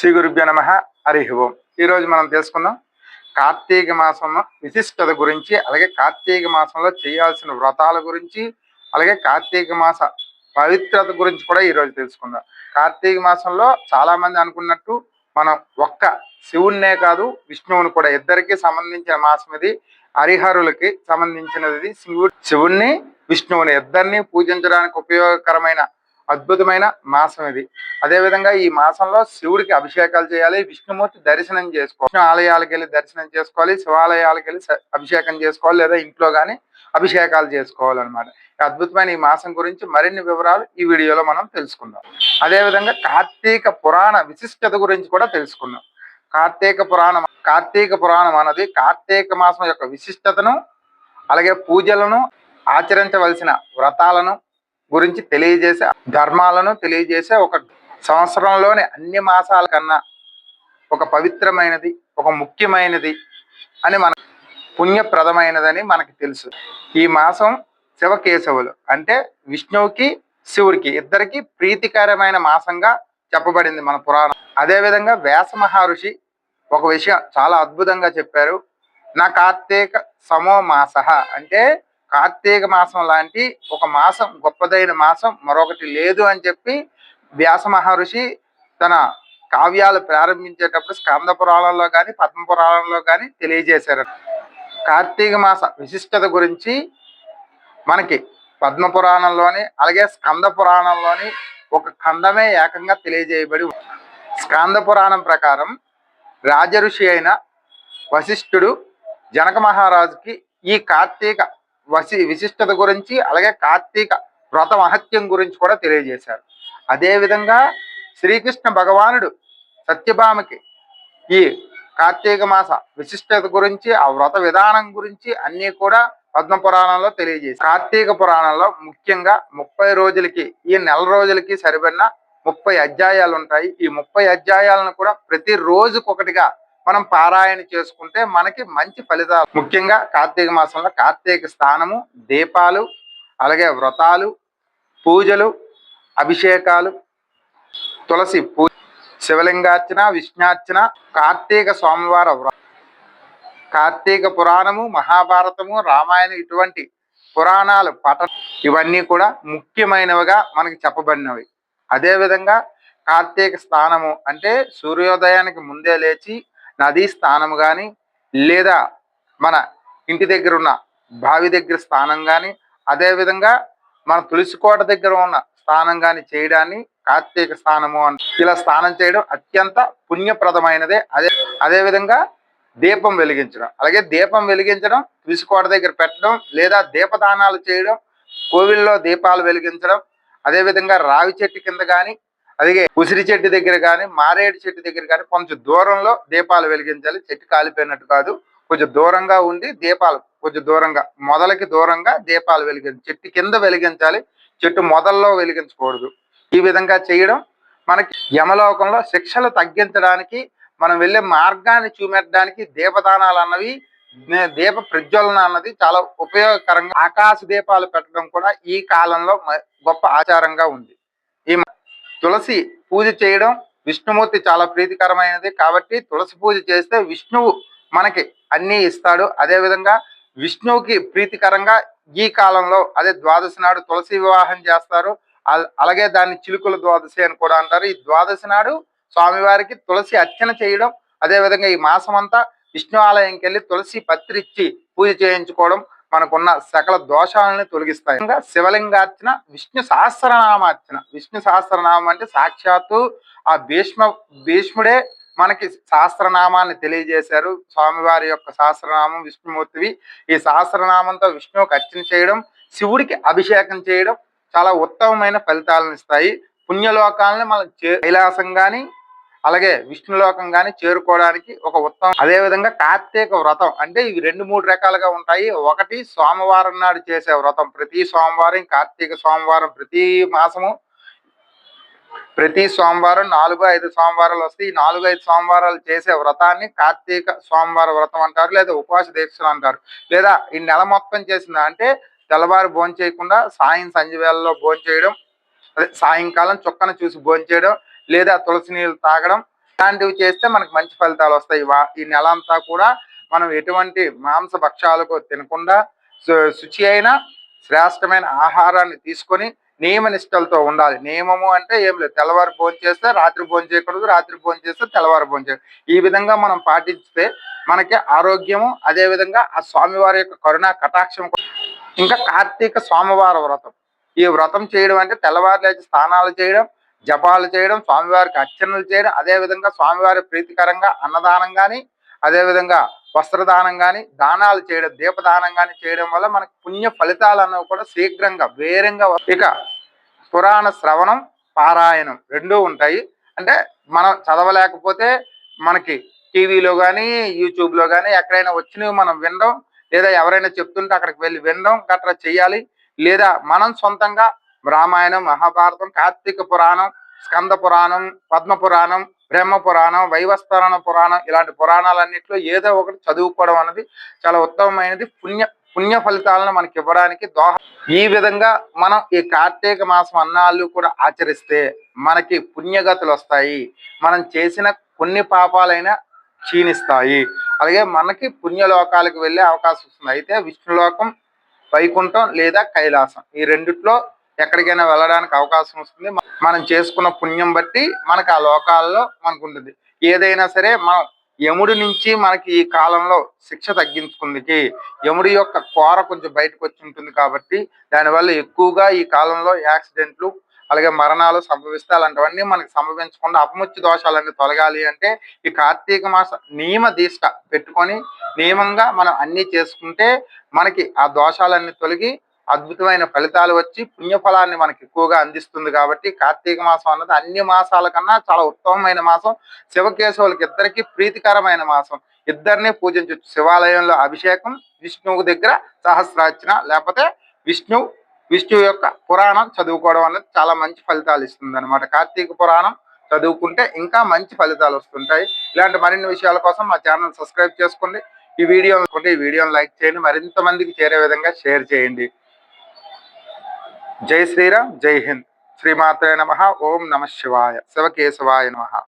శ్రీ గురుభ్యో నమ. హరి ఓం. ఈరోజు మనం తెలుసుకుందాం కార్తీక మాసం విశిష్టత గురించి అలాగే కార్తీక మాసంలో చేయాల్సిన వ్రతాల గురించి అలాగే కార్తీక మాస పవిత్రత గురించి కూడా ఈరోజు తెలుసుకుందాం. కార్తీక మాసంలో చాలా మంది అనుకున్నట్టు మనం ఒక్క శివుణ్ణే కాదు విష్ణువుని కూడా ఇద్దరికి సంబంధించిన మాసం ఇది. హరిహరులకి సంబంధించినది శివుడు శివుణ్ణి విష్ణువుని ఇద్దరిని పూజించడానికి ఉపయోగకరమైన అద్భుతమైన మాసం ఇది. అదేవిధంగా ఈ మాసంలో శివుడికి అభిషేకాలు చేయాలి విష్ణుమూర్తి దర్శనం చేసుకోవాలి విష్ణు ఆలయాలకు వెళ్ళి దర్శనం చేసుకోవాలి శివాలయాలకు వెళ్ళి అభిషేకం చేసుకోవాలి లేదా ఇంట్లో కానీ అభిషేకాలు చేసుకోవాలన్నమాట. అద్భుతమైన ఈ మాసం గురించి మరిన్ని వివరాలు ఈ వీడియోలో మనం తెలుసుకుందాం. అదేవిధంగా కార్తీక పురాణ విశిష్టత గురించి కూడా తెలుసుకుందాం. కార్తీక పురాణం కార్తీక పురాణం అన్నది కార్తీక మాసం యొక్క విశిష్టతను అలాగే పూజలను ఆచరించవలసిన వ్రతాలను గురించి తెలియజేసే ధర్మాలను తెలియజేసే ఒక సంవత్సరంలోని అన్ని మాసాల కన్నా ఒక పవిత్రమైనది ఒక ముఖ్యమైనది అని మన పుణ్యప్రదమైనదని మనకి తెలుసు. ఈ మాసం శివకేశవులు అంటే విష్ణువుకి శివుడికి ఇద్దరికి ప్రీతికరమైన మాసంగా చెప్పబడింది మన పురాణం. అదేవిధంగా వ్యాస మహర్షి ఒక విషయం చాలా అద్భుతంగా చెప్పారు. నా కార్తీక సమో మాస అంటే కార్తీక మాసం లాంటి ఒక మాసం గొప్పదైన మాసం మరొకటి లేదు అని చెప్పి వ్యాస మహర్షి తన కావ్యాలు ప్రారంభించేటప్పుడు స్కంద పురాణంలో కానీ పద్మ పురాణంలో కానీ తెలియజేశారు. కార్తీక మాస విశిష్టత గురించి మనకి పద్మ పురాణంలోని అలాగే స్కంద పురాణంలోని ఒక ఖండమే ఏకంగా తెలియజేయబడి స్కంద పురాణం ప్రకారం రాజఋషి అయిన వశిష్ఠుడు జనక మహారాజుకి ఈ కార్తీక వసి విశిష్టత గురించి అలాగే కార్తీక వ్రత మహత్యం గురించి కూడా తెలియజేశారు. అదేవిధంగా శ్రీకృష్ణ భగవానుడు సత్యభామకి ఈ కార్తీక మాస విశిష్టత గురించి ఆ వ్రత విధానం గురించి అన్నీ కూడా పద్మ పురాణంలో తెలియజేసి కార్తీక పురాణంలో ముఖ్యంగా ముప్పై రోజులకి ఈ నెల రోజులకి సరిపడిన ముప్పై అధ్యాయాలు ఉంటాయి. ఈ ముప్పై అధ్యాయాలను కూడా ప్రతి రోజుకొకటిగా మనం పారాయణ చేసుకుంటే మనకి మంచి ఫలితాలు. ముఖ్యంగా కార్తీక మాసంలో కార్తీక స్నానము దీపాలు అలాగే వ్రతాలు పూజలు అభిషేకాలు తులసి పూజ శివలింగార్చన విష్ణార్చన కార్తీక సోమవార వ్రతం కార్తీక పురాణము మహాభారతము రామాయణం ఇటువంటి పురాణాలు పఠ ఇవన్నీ కూడా ముఖ్యమైనవిగా మనకి చెప్పబడినవి. అదేవిధంగా కార్తీక స్నానము అంటే సూర్యోదయానికి ముందే లేచి నదీ స్థానం కానీ లేదా మన ఇంటి దగ్గర ఉన్న బావి దగ్గర స్థానం కానీ అదేవిధంగా మన తులసి కోట దగ్గర ఉన్న స్నానం కానీ చేయడాన్ని కార్తీక స్నానము అని ఇలా స్నానం చేయడం అత్యంత పుణ్యప్రదమైనదే. అదే అదేవిధంగా దీపం వెలిగించడం. అలాగే దీపం వెలిగించడం తులసి కోట దగ్గర పెట్టడం లేదా దీపదానాలు చేయడం కోవిల్లో దీపాలు వెలిగించడం అదేవిధంగా రావి చెట్టు కింద కానీ అలాగే ఉసిరి చెట్టు దగ్గర కానీ మారేడు చెట్టు దగ్గర కానీ కొంచెం దూరంలో దీపాలు వెలిగించాలి. చెట్టు కాలిపోయినట్టు కాదు. కొంచెం దూరంగా ఉండి దీపాలు కొంచెం దూరంగా మొదలకి దూరంగా దీపాలు వెలిగించాలి చెట్టు కింద వెలిగించాలి. చెట్టు మొదల్లో వెలిగించకూడదు. ఈ విధంగా చేయడం మనకి యమలోకంలో శిక్షలు తగ్గించడానికి మనం వెళ్ళే మార్గాన్ని చూపెట్టడానికి దీపదానాలు అన్నవి దీప ప్రజ్వలన అన్నది చాలా ఉపయోగకరంగా ఆకాశ దీపాలు పెట్టడం కూడా ఈ కాలంలో మ- గొప్ప ఆచారంగా ఉంది. ఈ మ- తులసి పూజ చేయడం విష్ణుమూర్తి చాలా ప్రీతికరమైనది కాబట్టి తులసి పూజ చేస్తే విష్ణువు మనకి అన్ని ఇస్తాడు. అదే విధంగా విష్ణువుకి ప్రీతికరంగా ఈ కాలంలో అదే ద్వాదశి నాడు తులసి వివాహం చేస్తారు. అలాగే దాన్ని చిలుకుల ద్వాదశి అని కూడా అంటారు. ఈ ద్వాదశి నాడు స్వామివారికి తులసి అర్చన చేయడం అదే విధంగా ఈ మాసం అంతా విష్ణు ఆలయంకి వెళ్ళి తులసి పత్రిచ్చి పూజ చేయించుకోవడం మనకున్న సకల దోషాలని తొలగిస్తాయి ఇంకా శివలింగార్చన విష్ణు సహస్రనామార్చన. విష్ణు సహస్రనామం అంటే సాక్షాత్తు ఆ భీష్మ భీష్ముడే మనకి సహస్రనామాన్ని తెలియజేశారు. స్వామివారి యొక్క సహస్రనామం విష్ణుమూర్తివి. ఈ సహస్రనామంతో విష్ణువుకి అర్చన చేయడం శివుడికి అభిషేకం చేయడం చాలా ఉత్తమమైన ఫలితాలను ఇస్తాయి. పుణ్యలోకాలను మనం కైలాసం కానీ అలాగే విష్ణులోకం కానీ చేరుకోవడానికి ఒక ఉత్తమం అదే విధంగా కార్తీక వ్రతం. అంటే ఇవి రెండు మూడు రకాలుగా ఉంటాయి. ఒకటి సోమవారం నాడు చేసే వ్రతం. ప్రతి సోమవారం కార్తీక సోమవారం ప్రతి మాసము ప్రతి సోమవారం నాలుగు ఐదు సోమవారాలు వస్తే ఈ నాలుగు ఐదు సోమవారాలు చేసే వ్రతాన్ని కార్తీక సోమవార వ్రతం అంటారు లేదా ఉపవాస దీక్షలు అంటారు. లేదా ఈ నెల మొత్తం చేసిన అంటే తెల్లవారు భోంచేయకుండా సాయం సంజ వేళలో అదే సాయంకాలం చుక్కను చూసి భోంచేయడం లేదా తులసి నీళ్ళు తాగడం ఇలాంటివి చేస్తే మనకు మంచి ఫలితాలు వస్తాయి. ఈ నెల అంతా కూడా మనం ఎటువంటి మాంస భక్షాలకు తినకుండా శుచి అయిన శ్రేష్టమైన ఆహారాన్ని తీసుకొని నియమ నిష్టలతో ఉండాలి. నియమము అంటే ఏం లేదు. తెల్లవారు భోజనం చేస్తే రాత్రి భోజనం చేయకూడదు. రాత్రి భోజనం చేస్తే తెల్లవారు భోజనం చేయకూడదు ఈ విధంగా మనం పాటిస్తే మనకి ఆరోగ్యము అదే విధంగా ఆ స్వామివారి యొక్క కరుణ కటాక్షం ఇంకా కార్తీక స్వామివార వ్రతం. ఈ వ్రతం చేయడం అంటే తెల్లవారు లేచి స్నానాలు చేయడం జపాలు చేయడం స్వామివారికి అర్చనలు చేయడం అదే విధంగా స్వామివారి ప్రీతికరంగా అన్నదానం కానీ అదేవిధంగా వస్త్రదానం కానీ దానాలు చేయడం దీపదానం కానీ చేయడం వల్ల మనకు పుణ్య ఫలితాలు అన్నవి కూడా శీఘ్రంగా వేరంగా ఇక పురాణ శ్రవణం పారాయణం రెండూ ఉంటాయి. అంటే మనం చదవలేకపోతే మనకి టీవీలో కానీ యూట్యూబ్లో కానీ ఎక్కడైనా వచ్చినవి మనం వినడం లేదా ఎవరైనా చెప్తుంటే అక్కడికి వెళ్ళి వినడం గట్రా చేయాలి లేదా మనం సొంతంగా రామాయణం మహాభారతం కార్తీక పురాణం స్కంద పురాణం పద్మ పురాణం బ్రహ్మ పురాణం వైవస్తరణ పురాణం ఇలాంటి పురాణాలన్నింటిలో ఏదో ఒకటి చదువుకోవడం అనేది చాలా ఉత్తమమైనది. పుణ్య పుణ్య ఫలితాలను మనకి ఇవ్వడానికి దోహ ఈ విధంగా మనం ఈ కార్తీక మాసం అన్నాళ్ళు కూడా ఆచరిస్తే మనకి పుణ్యగతులు వస్తాయి. మనం చేసిన కొన్ని పాపాలైనా క్షీణిస్తాయి. అలాగే మనకి పుణ్యలోకాలకు వెళ్ళే అవకాశం వస్తుంది. అయితే విష్ణులోకం వైకుంఠం లేదా కైలాసం ఈ రెండిట్లో ఎక్కడికైనా వెళ్ళడానికి అవకాశం వస్తుంది. మనం చేసుకున్న పుణ్యం బట్టి మనకు ఆ లోకాల్లో మనకు ఉంటుంది. ఏదైనా సరే మనం యముడి నుంచి మనకి ఈ కాలంలో శిక్ష తగ్గించుకుందికి యముడి యొక్క కోర కొంచెం బయటకు వచ్చి ఉంటుంది కాబట్టి దానివల్ల ఎక్కువగా ఈ కాలంలో యాక్సిడెంట్లు అలాగే మరణాలు సంభవిస్తే అలాంటివన్నీ మనకి సంభవించకుండా అపముచ్చి దోషాలన్నీ తొలగాలి అంటే ఈ కార్తీక మాస నియమ దీష్ట పెట్టుకొని నియమంగా మనం అన్ని చేసుకుంటే మనకి ఆ దోషాలన్నీ తొలగి అద్భుతమైన ఫలితాలు వచ్చి పుణ్యఫలాన్ని మనకి ఎక్కువగా అందిస్తుంది కాబట్టి కార్తీక మాసం అన్నది అన్ని మాసాల కన్నా చాలా ఉత్తమమైన మాసం. శివకేశవులకి ఇద్దరికి ప్రీతికరమైన మాసం. ఇద్దరిని పూజించవచ్చు శివాలయంలో అభిషేకం విష్ణువు దగ్గర సహస్రార్చన లేకపోతే విష్ణు విష్ణు యొక్క పురాణం చదువుకోవడం అనేది చాలా మంచి ఫలితాలు ఇస్తుంది అనమాట కార్తీక పురాణం చదువుకుంటే ఇంకా మంచి ఫలితాలు వస్తుంటాయి. ఇలాంటి మరిన్ని విషయాల కోసం మా ఛానల్ సబ్స్క్రైబ్ చేసుకోండి. ఈ వీడియో ఈ వీడియోని లైక్ చేయండి. మరింత మందికి చేరే విధంగా షేర్ చేయండి. జై శ్రీరామ్ జై హింద్. శ్రీమాత్రే నమ ఓం నమ శివాయ శివకేశవాయ నమ.